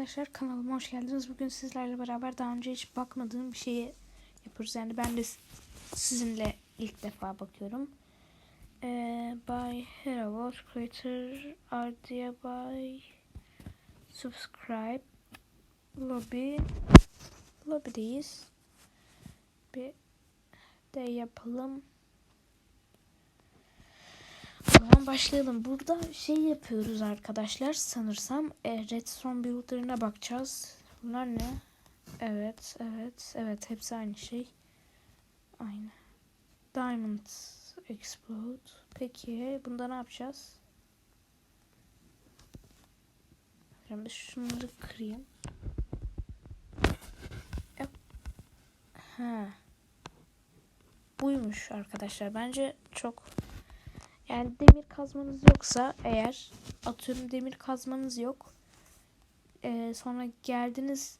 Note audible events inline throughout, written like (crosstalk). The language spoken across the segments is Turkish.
Arkadaşlar kanalıma hoş geldiniz. Bugün sizlerle beraber daha önce hiç bakmadığım bir şeyi yapıyoruz. Yani ben de sizinle ilk defa bakıyorum. Ee, by Hero Creator Ardia by Subscribe Lobby Lobby'deyiz. Bir de yapalım. Zaman başlayalım. Burada şey yapıyoruz arkadaşlar. Sanırsam e, Redstone build'larına bakacağız. Bunlar ne? Evet, evet, evet. Hepsi aynı şey. Aynı. Diamond explode. Peki bunda ne yapacağız? Şimdi şunları kırayım. Ha. Buymuş arkadaşlar. Bence çok yani demir kazmanız yoksa eğer atıyorum demir kazmanız yok. Ee, sonra geldiniz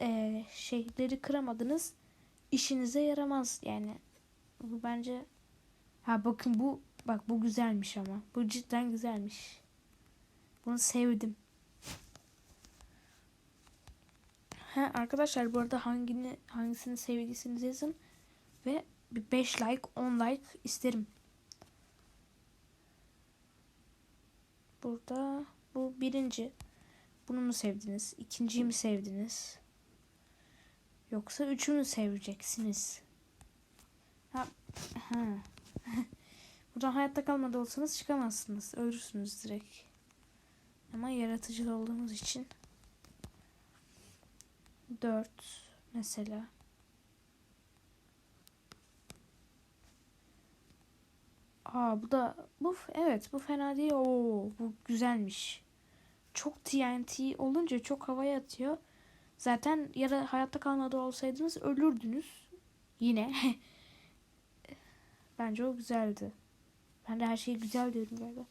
e, şeyleri kıramadınız. işinize yaramaz yani. Bu bence ha bakın bu bak bu güzelmiş ama. Bu cidden güzelmiş. Bunu sevdim. Ha arkadaşlar bu arada hangini hangisini sevdiyseniz yazın ve bir 5 like 10 like isterim. Burada bu birinci. Bunu mu sevdiniz? İkinciyi mi sevdiniz? Yoksa üçü mü seveceksiniz? Ha. ha. (laughs) Buradan hayatta kalmadı olsanız çıkamazsınız. Ölürsünüz direkt. Ama yaratıcı olduğumuz için. Dört mesela. Aa bu da bu evet bu fena değil. Oo bu güzelmiş. Çok TNT olunca çok havaya atıyor. Zaten yara hayatta kalmadı olsaydınız ölürdünüz. Yine. (laughs) Bence o güzeldi. Ben de her şeyi güzel diyorum böyle.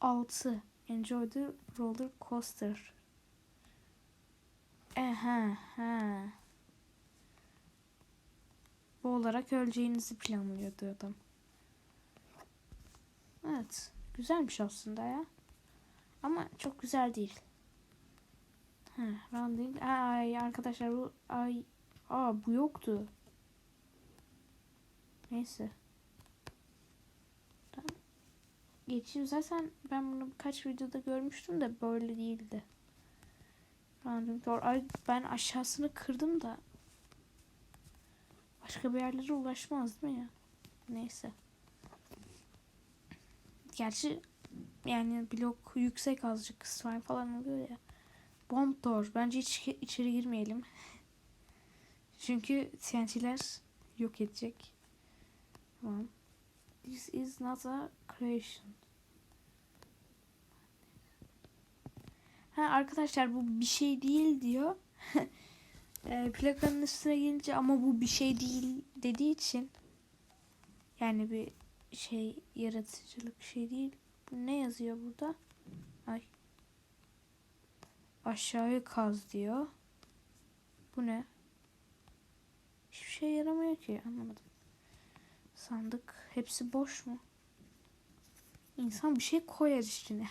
6. Enjoy the roller coaster. Ehe, ha. Bu olarak öleceğinizi planlıyordu adam. Evet. Güzelmiş aslında ya. Ama çok güzel değil. Ha, rounding. Ay arkadaşlar bu ay aa bu yoktu. Neyse. Tamam. Geçeyim zaten ben bunu birkaç videoda görmüştüm de böyle değildi. Rounding door. Ay ben aşağısını kırdım da başka bir yerlere ulaşmaz değil mi ya? Neyse. Gerçi yani blok yüksek azıcık slime falan oluyor ya. Bomb door. Bence hiç içeri girmeyelim. (laughs) Çünkü TNT'ler yok edecek. Tamam. This is not a creation. Ha arkadaşlar bu bir şey değil diyor. (laughs) e, plakanın üstüne gelince ama bu bir şey değil dediği için yani bir şey yaratıcılık şey değil. Ne yazıyor burada? Ay. Aşağıya kaz diyor. Bu ne? Hiçbir şey yaramıyor ki. Anlamadım. Sandık. Hepsi boş mu? İnsan bir şey koyar içine.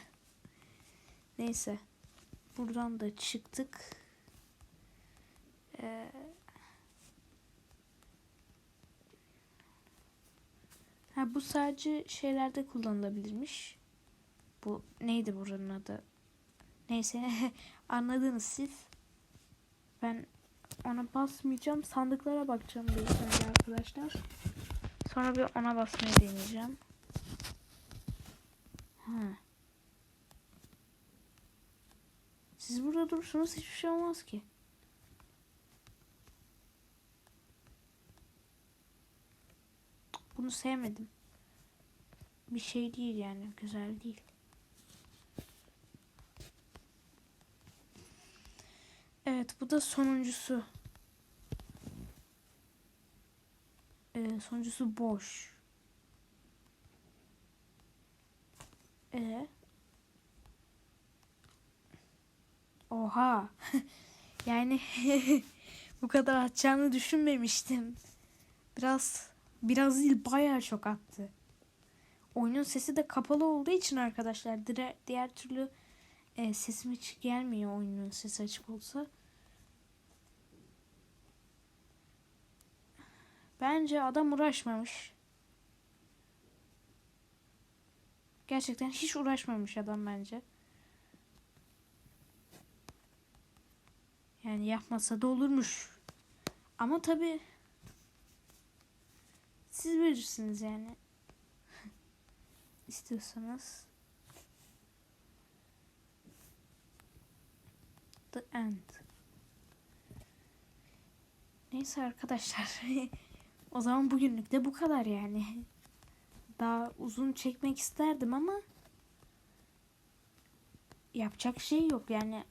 Neyse. Buradan da çıktık. Bu sadece şeylerde kullanılabilirmiş. Bu neydi buranın adı? Neyse (laughs) anladınız siz. Ben ona basmayacağım. Sandıklara bakacağım bir önce arkadaşlar. Sonra bir ona basmayı deneyeceğim. Ha. Siz burada durursunuz hiçbir şey olmaz ki. Bunu sevmedim. Bir şey değil yani. Güzel değil. Evet bu da sonuncusu. Ee, sonuncusu boş. Ee? Oha. (laughs) yani (laughs) bu kadar atacağını düşünmemiştim. Biraz biraz değil bayağı çok attı. Oyunun sesi de kapalı olduğu için arkadaşlar diğer türlü e, sesim hiç gelmiyor oyunun sesi açık olsa. Bence adam uğraşmamış. Gerçekten hiç uğraşmamış adam bence. Yani yapmasa da olurmuş. Ama tabi siz bilirsiniz yani. İstiyorsanız. The end. Neyse arkadaşlar. (laughs) o zaman bugünlük de bu kadar yani. Daha uzun çekmek isterdim ama yapacak şey yok yani.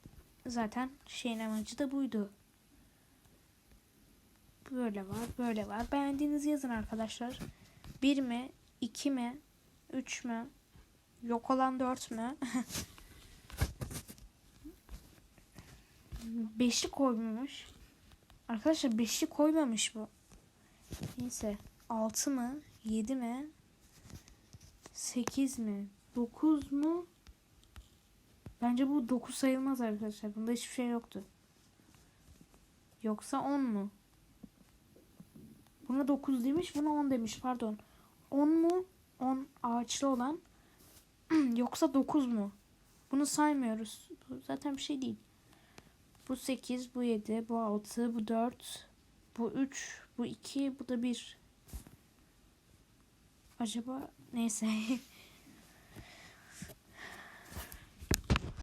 Zaten şeyin amacı da buydu. Böyle var, böyle var. Beğendiğinizi yazın arkadaşlar. Bir mi, iki mi, üç mü, yok olan dört mü? (laughs) Beşli koymamış. Arkadaşlar beşli koymamış bu. Neyse. Altı mı? Yedi mi? Sekiz mi? Dokuz mu? Bence bu dokuz sayılmaz arkadaşlar. Bunda hiçbir şey yoktu. Yoksa on mu? Buna 9 demiş, buna 10 demiş. Pardon. 10 mu? 10 ağaçlı olan. (clears throat) Yoksa 9 mu? Bunu saymıyoruz. Bu zaten bir şey değil. Bu 8, bu 7, bu 6, bu 4, bu 3, bu 2, bu da 1. Acaba neyse. (laughs)